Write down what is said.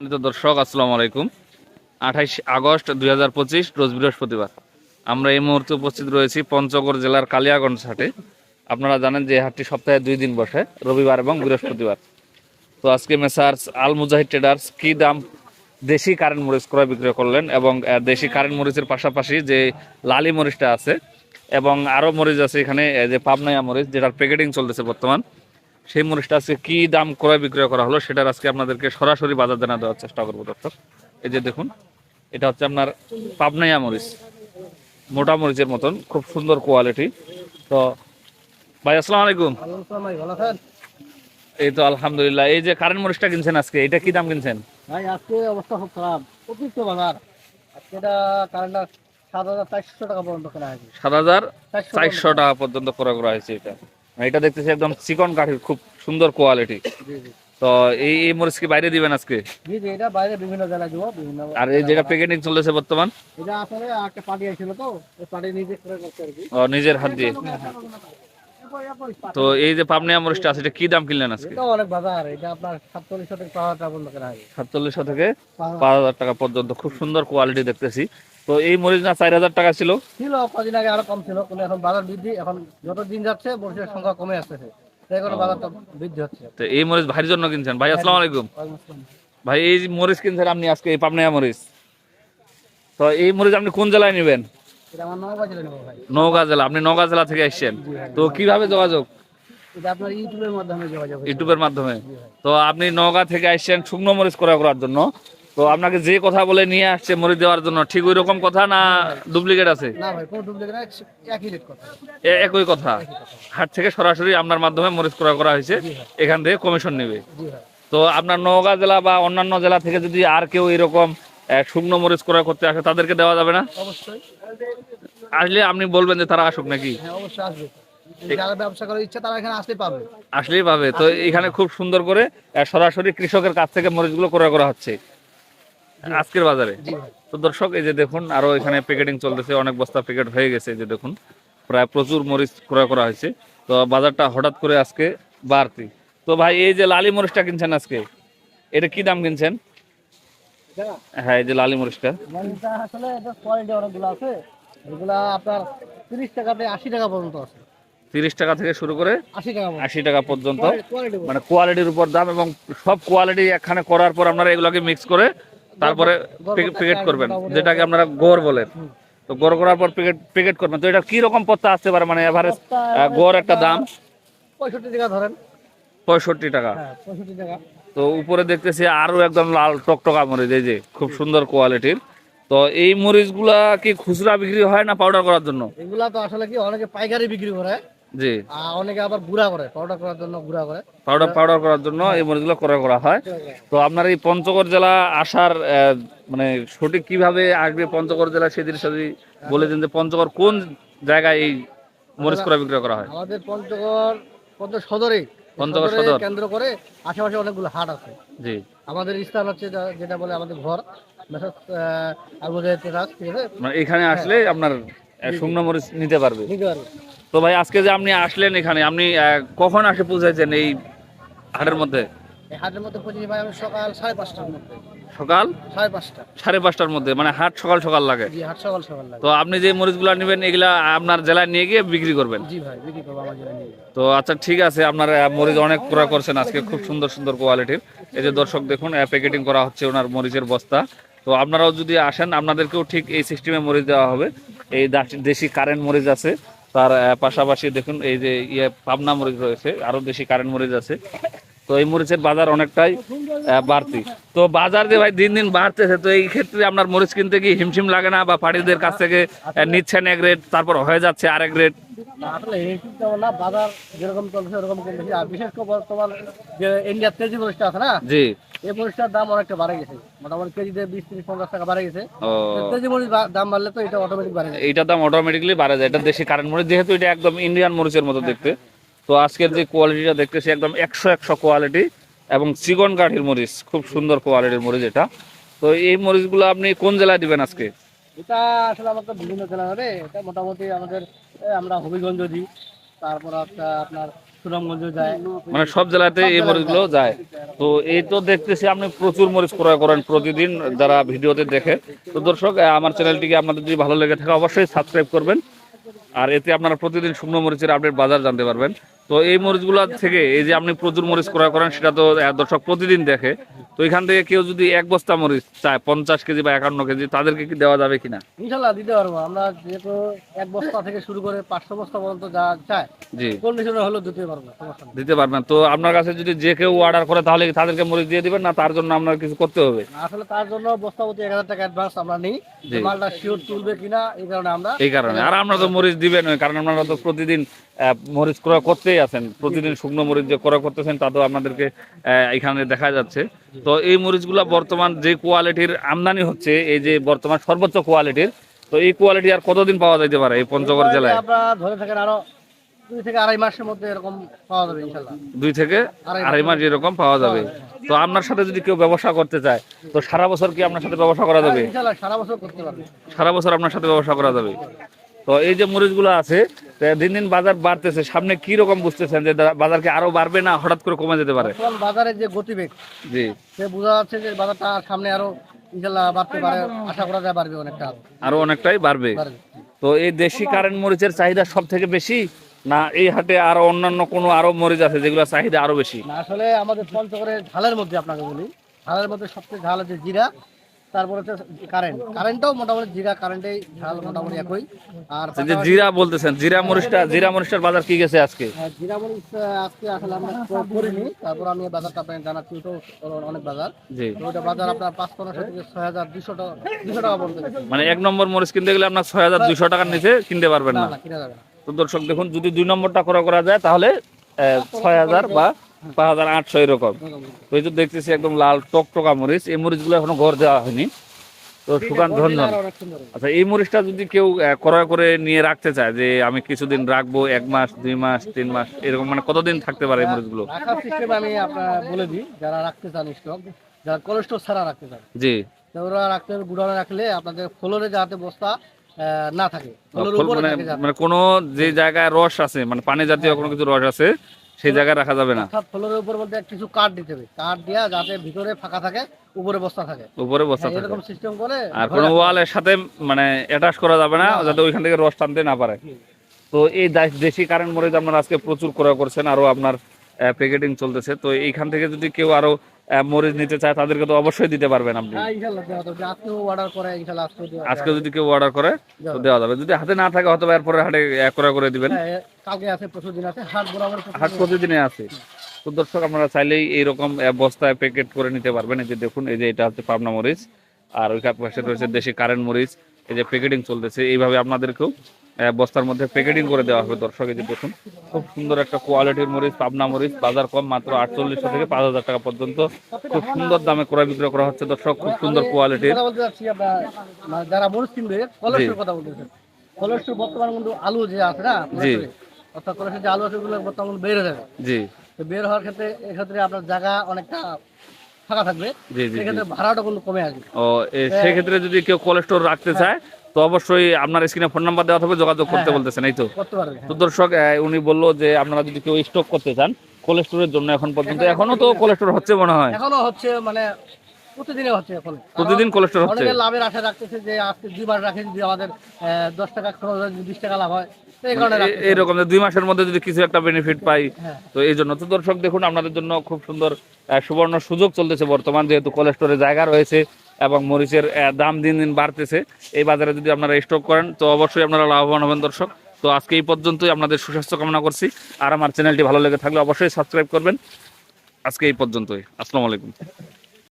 দর্শক, আসসালামু আলাইকুম। আঠাইশ আগস্ট দুই হাজার পঁচিশ, রোজ বৃহস্পতিবার। আমরা এই মুহূর্তে উপস্থিত রয়েছি পঞ্চগড় জেলার কালিয়াগঞ্জ হাটে। আপনারা জানেন যে হাটটি সপ্তাহে দুই দিন বসে, রবিবার এবং বৃহস্পতিবার। তো আজকে মেসার্স আল মুজাহিদ ট্রেডার্স কি দাম দেশি কারেন্ট মরিচ ক্রয় বিক্রয় করলেন এবং দেশি কারেন্ট মরিচের পাশাপাশি যে লালি মরিচটা আছে এবং আরও মরিচ আছে এখানে যে পাবনাইয়া মরিচ, যেটার প্যাকেটিং চলতেছে বর্তমান সেই মরিচটা আজকে কি দাম ক্রয় বিক্রয় করা হলো সেটার আজকে আপনাদেরকে সরাসরি বাজার জানা দেওয়ার চেষ্টা করব দর্শক। এই যে দেখুন এটা হচ্ছে আপনার পাবনাইয়া মরিচ মোটা মরিচের মতন খুব সুন্দর কোয়ালিটি। তো ভাই আসসালামু আলাইকুম। এই তো আলহামদুলিল্লাহ। এই যে কারেন্ট মরিচটা কিনছেন আজকে এটা কি দাম কিনছেন? ভাই আজকে অবস্থা খুব খারাপ। অতিরিক্ত বাজার। আজকে এটা সাত হাজার চারশো টাকা পর্যন্ত কেনা হয়েছে। সাত হাজার চারশো টাকা পর্যন্ত ক্রয় করা হয়েছে এটা। এটা দেখতেছি একদম চিকন কাঠির খুব সুন্দর কোয়ালিটি তো এই এই মরিচ কি বাইরে দিবেন আজকে? জি জি এটা বাইরে বিভিন্ন জেলায় দিব বিভিন্ন আর এই যেটা প্যাকেটিং চলতেছে বর্তমান? এটা আসলে একটা পার্টি আসছিল তো পার্টি নিজে করে আর কি। ও, নিজের হাত দিয়ে? তো এই যে পাবনিয়া মরিচটা আছে এটা কি দাম কিনলেন আজকে? এটা অনেক বাজার এটা আপনার সাতচল্লিশ থেকে পাঁচ হাজার টাকা পর্যন্ত কেনা হয়েছে সাতচল্লিশশো থেকে পাঁচ পাঁচ হাজার টাকা পর্যন্ত খুব সুন্দর কোয়ালিটি দেখতেছি। তো এই মরিচ না চার হাজার টাকা ছিল। ছিল কদিন আগে আরও কম ছিল কিন্তু এখন বাজার বৃদ্ধি এখন যত দিন যাচ্ছে মরিচের সংখ্যা কমে আসতেছে। তাই বাজারটা বৃদ্ধি হচ্ছে। তো এই মরিচ ভাইয়ের জন্য কিনছেন? ভাই আসসালামু আলাইকুম। ভাই এই মরিচ কিনছেন আপনি আজকে এই মরিচ। তো এই মরিচ আপনি কোন জেলায় নেবেন? নওগাঁ জেলা আপনি নওগাঁ জেলা থেকে আসছেন। তো কীভাবে যোগাযোগ? ইউটিউবের মাধ্যমে ইউটিউবের মাধ্যমে। তো আপনি নওগাঁ থেকে আসছেন শুকনো মরিচ ক্রয় করার জন্য। তো আপনাকে যে কথা বলে নিয়ে আসছে মরিচ দেওয়ার জন্য ঠিক ওই রকম কথা না ডুপ্লিকেট আছে? একই কথা। হাট থেকে সরাসরি আপনার মাধ্যমে মরিচ ক্রয় করা হয়েছে এখান থেকে কমিশন নেবে। তো আপনার নওগাঁ জেলা বা অন্যান্য জেলা থেকে যদি আর কেউ এরকম শুকনো মরিচ ক্রয় করতে আসে তাদেরকে দেওয়া যাবে না? আসলে আপনি বলবেন যে তারা আসুক নাকি? হ্যাঁ অবশ্যই ব্যবসা করার ইচ্ছা তারা এখানে আসতে পারবে আসলেই পাবে। তো এখানে খুব সুন্দর করে সরাসরি কৃষকের কাছ থেকে মরিচগুলো ক্রয় করা হচ্ছে। আজকের বাজারে? তো দর্শক এই যে দেখুন আরও এখানে প্যাকেটিং চলতেছে অনেক বস্তা প্যাকেট হয়ে গেছে এই যে দেখুন প্রায় প্রচুর মরিচ ক্রয় করা হয়েছে। তো বাজারটা হঠাৎ করে আজকে বাড়তি। তো ভাই এই যে লালি মরিচটা কিনছেন আজকে এটা কি দাম কিনছেন? হ্যাঁ এই যে লালি মরিচটা। আসলে কোয়ালিটি অনেকগুলো আছে এগুলা আপনার তিরিশ টাকা থেকে আশি টাকা পর্যন্ত আছে। তিরিশ টাকা থেকে শুরু করে আশি টাকা পর্যন্ত। আশি টাকা পর্যন্ত। মানে কোয়ালিটির উপর দাম এবং সব কোয়ালিটি এখানে করার পর আপনারা এগুলোকে মিক্স করে তারপরে প্যাকেট করবেন যেটাকে আপনারা গোর বলেন। তো গোর করার পর প্যাকেট প্যাকেট করবেন। তো এটা কি রকম পত্তা আসতে পারে? মানে এভারেজ গড় একটা দাম? পঁয়ষট্টি টাকা ধরেন। পঁয়ষট্টি টাকা। হ্যাঁ পঁয়ষট্টি টাকা। তো উপরে দেখতেছি আরও একদম লাল টকটকা মরিচ এই যে খুব সুন্দর কোয়ালিটির। তো এই মরিচগুলা কি খুচরা বিক্রি হয় না পাউডার করার জন্য? এগুলা তো আসলে কি অনেকে পাইকারি বিক্রি করে। জি। অনেকে আবার গুঁড়া করে পাউডার করার জন্য গুঁড়া করে। পাউডার পাউডার করার জন্য এই মরিচগুলো ক্রয় করা হয়। তো আপনার এই পঞ্চগড় জেলা আসার মানে সঠিক কীভাবে আসবে পঞ্চগড় জেলা সেই জিনিসটা যদি বলে দিন যে পঞ্চগড় কোন জায়গায় এই মরিচ ক্রয় বিক্রয় করা হয়? আমাদের পঞ্চগড় পঞ্চগড় সদরে পঞ্চগড় সদরে। কেন্দ্র করে আশেপাশে অনেকগুলো হাট আছে। জি। আমাদের স্থান হচ্ছে যেটা বলে আমাদের ঘর মানে এখানে আসলে আপনার আহ, শুকনো মরিচ নিতে পারবে। নিতে পারবে। তো ভাই আজকে যে আপনি আসলেন এখানে আপনি কখন আসে পৌঁছাইছেন এই হাটের মধ্যে? হাটের মধ্যে পৌঁছেছি ভাই আমি সকাল সাড়ে পাঁচটার মধ্যে। সকাল? সাড়ে পাঁচটা। সাড়ে পাঁচটার মধ্যে মানে হাট সকাল সকাল লাগে? জি হাট সকাল সকাল লাগে। তো আপনি যে মরিচগুলো নেবেন এগুলা আপনার জেলায় নিয়ে গিয়ে বিক্রি করবেন? জি ভাই বিক্রি করব আমার জন্য নিয়ে তো আচ্ছা ঠিক আছে আপনার মরিচ অনেক ক্রয় করছেন আজকে খুব সুন্দর সুন্দর কোয়ালিটির এই যে দর্শক দেখুন প্যাকেটিং করা হচ্ছে ওনার মরিচের বস্তা। তো আপনারাও যদি আসেন আপনাদেরকেও ঠিক এই সিস্টেমে মরিচ দেওয়া হবে। এই দেশি কারেন্ট মরিচ আছে। তার পাশাপাশি দেখুন, এই যে ইয়ে পাবনা মরিচ রয়েছে, আরও বেশি কারেন্ট মরিচ আছে। তো এই মরিচের বাজার অনেকটাই বাড়তি। তো বাজার যে ভাই দিন দিন বাড়তেছে, তো এই ক্ষেত্রে আপনার মরিচ কিনতে কি হিমশিম লাগে না? বা পাড়িদের কাছ থেকে নিচ্ছেন এক রেট তারপর হয়ে যাচ্ছে আরেক রেট না, আসলে না বাজার যেরকম চলছে ওরকম আর বিশেষ করে বর্তমান যে ইন্ডিয়ার তেজি মরিচটা আছে না জি। এই মরিচটার দাম অনেকটা বাড়ে গেছে। মোটামুটি কেজিতে বিশ তিরিশ পঞ্চাশ টাকা বাড়ে গেছে। তেজি মরিচ দাম বাড়লে তো এটা অটোমেটিক বাড়ে যায় এইটার দাম অটোমেটিকলি বাড়ে যায়। এটা দেশি কারেন্ট মরিচ যেহেতু এটা একদম ইন্ডিয়ান মরিচের মতো দেখতে। তো আজকের যে কোয়ালিটিটা দেখতেছি একদম একশো একশো কোয়ালিটি এবং চিকন কাঠির মরিচ। খুব সুন্দর কোয়ালিটির মরিচ এটা। তো এই মরিচগুলো আপনি কোন জেলায় দিবেন আজকে? এটা আসলে আমার তো বিভিন্ন জেলা হবে। এটা মোটামুটি আমাদের আমরা হবিগঞ্জ দিই তারপর আপনার সুনামগঞ্জ যায়। মানে সব জেলাতে এই মরিচগুলো যায়। তো এই তো দেখতেছি আপনি প্রচুর মরিচ ক্রয় করেন প্রতিদিন যারা ভিডিওতে দেখে। তো দর্শক আমার চ্যানেলটিকে আপনাদের যদি ভালো লেগে থাকে অবশ্যই সাবস্ক্রাইব করবেন। আর এতে আপনারা প্রতিদিন শুকনো মরিচের আপডেট বাজার জানতে পারবেন। তো এই মরিচগুলো থেকে এই যে আপনি প্রচুর মরিচ ক্রয় করেন সেটা তো দর্শক প্রতিদিন দেখে। তো এখান থেকে কেউ যদি এক বস্তা মরিচ চায় পঞ্চাশ কেজি বা একান্ন কেজি তাদেরকে কি দেওয়া যাবে কিনা? ইনশাল্লাহ দিতে পারব। আমরা যেহেতু এক বস্তা থেকে শুরু করে পাঁচশো বস্তা পর্যন্ত যা চায় জি। কন্ডিশনে হলেও দিতে পারব দিতে পারবেন। তো আপনার কাছে যদি যে কেউ অর্ডার করে তাহলে তাদেরকে মরিচ দিয়ে দিবেন না তার জন্য আপনার কিছু করতে হবে? আসলে তার জন্য বস্তা প্রতি এক হাজার টাকা অ্যাডভান্স আমরা নিই। মালটা শিওর তুলবে কিনা এই কারণে আমরা এই কারণে। আর আমরা তো মরিচ দিবেন কারণ আপনারা তো প্রতিদিন মরিচ ক্রয় করতেই আছেন। প্রতিদিন শুকনো মরিচ যে ক্রয় করতেছেন তা তো আপনাদেরকে এখানে দেখা যাচ্ছে। তো এই মরিচগুলো বর্তমান যে কোয়ালিটির আমদানি হচ্ছে এই যে বর্তমান সর্বোচ্চ কোয়ালিটির তো এই কোয়ালিটি আর কতদিন পাওয়া যেতে পারে এই পঞ্চগড় জেলায়? ধরে থাকেন আরও দুই থেকে আড়াই মাসের মধ্যে এরকম পাওয়া যাবে ইনশাল্লাহ দুই থেকে আড়াই আড়াই মাস। এরকম পাওয়া যাবে। তো আপনার সাথে যদি কেউ ব্যবসা করতে চায় তো সারা বছর কি আপনার সাথে ব্যবসা করা যাবে? ইনশাল্লাহ সারা বছর করতে পারবে। সারা বছর আপনার সাথে ব্যবসা করা যাবে? তো এই যে মরিচগুলো আছে দিন দিন বাজার বাড়তেছে। সামনে কি রকম বুঝতেছেন যে দা- বাজার কি আরও বাড়বে না হঠাৎ করে কমে যেতে পারে? বাজারের যে গতিবেগ জি। সে বোঝা যাচ্ছে যে বাজারটা সামনে আরও ইনশাল্লাহ বাড়তে পারে আশা করা যায় বাড়বে অনেকটা। আরও। অনেকটাই বাড়বে। তো এই দেশি কারেন্ট মরিচের চাহিদা সব থেকে বেশি না এই হাটে আরও অন্যান্য কোনো আরও মরিচ আছে যেগুলো চাহিদা আরও বেশি? আসলে আমাদের পঞ্চগড়ের ঝালের মধ্যে আপনাকে বলি। ঝালের মধ্যে সবচেয়ে ঝাল হচ্ছে জিরা। তারপরে হচ্ছে কারেন্ট কারেন্টটাও মোটামুটি জিরা কারেন্টেই ঝাল মোটামুটি একই। আর যে জিরা বলতেছেন জিরা মরিচটা জিরা মরিচটার বাজার কি গেছে আজকে? হ্যাঁ, জিরা মরিচ আজকে আসলে আমরা করিনি। তারপর আমি বাজারটা আপনাকে জানাচ্ছি ওটাও অনেক বাজার। তো ওটা বাজার আপনার পাঁচ পনেরোশো থেকে ছয় হাজার দুশো টাকা দুশো টাকা পর্যন্ত মানে এক নম্বর মরিচ কিনতে গেলে আপনার ছয় হাজার দুইশো টাকার নিচে কিনতে পারবেন না কিনা যাবে না। তো দর্শক দেখুন যদি দুই নম্বরটা করা করা যায় তাহলে ছয় হাজার বা পাঁচ হাজার আটশো এরকম। তো দেখতেছি একদম লাল টকটকা মরিচ। এই মরিচগুলো এখনও ঘর দেওয়া হয়নি। তো সুকান ধন্য। আর অনেক সুন্দর আচ্ছা এই মরিচটা যদি কেউ ক্রয় করে নিয়ে রাখতে চায় যে আমি কিছুদিন রাখব এক মাস দুই মাস তিন মাস এরকম মানে কতদিন থাকতে পারে এই মরিচগুলো? রাখার সিস্টেম আমি আপনার বলে দিই যারা রাখতে চান স্টক যারা কোলেস্ট্রল ছাড়া রাখতে চান জি। ওরা রাখতে রাখলে আপনাদের ফ্লোরে যাতে বস্তা না থাকে। মানে থাকে মানে কোনো যে জায়গায় রস আছে মানে পানি জাতীয় কোনো কিছু রস আছে সেই জায়গায় রাখা যাবে না। অর্থাৎ ফ্লোরের উপর বলতে কিছু কাঠ দিতে হবে। কাঠ দিয়া যাতে ভিতরে ফাঁকা থাকে উপরে বস্তা থাকে। উপরে বস্তা হ্যাঁ, থাকে। এরকম সিস্টেম করে আর কোনো ওয়ালের সাথে মানে অ্যাটাচ করা যাবে না যাতে ওইখান থেকে রস টানতে না পারে। তো এই দেশি কারেন্ট মরিচ আপনার আজকে প্রচুর ক্রয় করছেন আরও আপনার প্যাকেটিং চলতেছে। তো এইখান থেকে যদি কেউ আরও মরিচ নিতে চায় তাদেরকে তো অবশ্যই দিতে পারবেন আপনি। হ্যাঁ করে আজকে যদি কেউ অর্ডার করে তো দেওয়া যাবে। যদি হাতে না থাকে হয়তো এরপরে হাটে আহ, করে দিবেন। হ্যাঁ, হাট প্রতিদিন আছে। তো দর্শক আপনারা চাইলেই এইরকম বস্তায় প্যাকেট করে নিতে পারবেন। এই যে দেখুন এই যে এটা হচ্ছে পাবনা মরিচ। আর ওই পাশে রয়েছে দেশি কারেন্ট মরিচ। এই যে প্যাকেটিং চলতেছে এইভাবে আপনাদেরকেও বস্তার মধ্যে প্যাকেটিং করে দেওয়া হবে দর্শক এই যে দেখুন। খুব সুন্দর একটা কোয়ালিটির মরিচ পাবনা মরিচ বাজার কম মাত্র আটচল্লিশশো থেকে পাঁচ হাজার টাকা পর্যন্ত। খুব সুন্দর দামে ক্রয় বিক্রয় করা হচ্ছে দর্শক খুব সুন্দর কোয়ালিটির মানে যারা মরিচ কিনবে কোলেস্ট্রল কথা বলতেছেন কোলেস্ট্রল বর্তমান কিন্তু আলু যে আছে না কোলেস্ট্রল, অর্থাৎ কোলেস্ট্রল যে আলু আছে ওগুলো বর্তমান বেড়ে যাবে জি। তো বের হওয়ার ক্ষেত্রে এক্ষেত্রে আপনার জায়গা অনেকটা ফাঁকা থাকবে জি জি জি। সেক্ষেত্রে ভাড়াটা কিন্তু কমে আসবে ও এ, সেক্ষেত্রে যদি কেউ কোলেস্টোর রাখতে চায় তো অবশ্যই আপনার স্ক্রিনে ফোন নাম্বার দেওয়া থাকবে যোগাযোগ করতে বলতেছেন এই তো? তো দর্শক উনি বলল যে আপনারা যদি কেউ স্টক করতে চান কোলেস্টোরের জন্য এখন পর্যন্ত এখনও তো কোলেস্টোর হচ্ছে মনে হয়। এখনও হচ্ছে মানে প্রতিদিনে হচ্ছে এখন। প্রতিদিন কোলেস্টোর হচ্ছে। অনেকে লাভের আশা রাখতেছে যে আজকে দুইবার রাখে যদি আমাদের আহ, দশ টাকা খরচ হয় বিশ টাকা লাভ হয় তো এই কারণে এ- যে দুই মাসের মধ্যে যদি কিছু একটা বেনিফিট পাই হ্যাঁ। তো এই জন্য। তো দর্শক দেখুন আপনাদের জন্য খুব সুন্দর সুবর্ণ সুযোগ চলতেছে বর্তমান যেহেতু কোলেস্টোরের জায়গা রয়েছে এবং মরিচের দাম দিন দিন বাড়তেছে। এই বাজারে যদি আপনারা স্টক করেন, তো অবশ্যই আপনারা লাভবান হবেন দর্শক। তো আজকে এই পর্যন্তই আপনাদের সুস্বাস্থ্য কামনা করছি। আর আমার চ্যানেলটি ভালো লেগে থাকলে অবশ্যই সাবস্ক্রাইব করবেন। আজকে এই পর্যন্তই। আসসালামু আলাইকুম।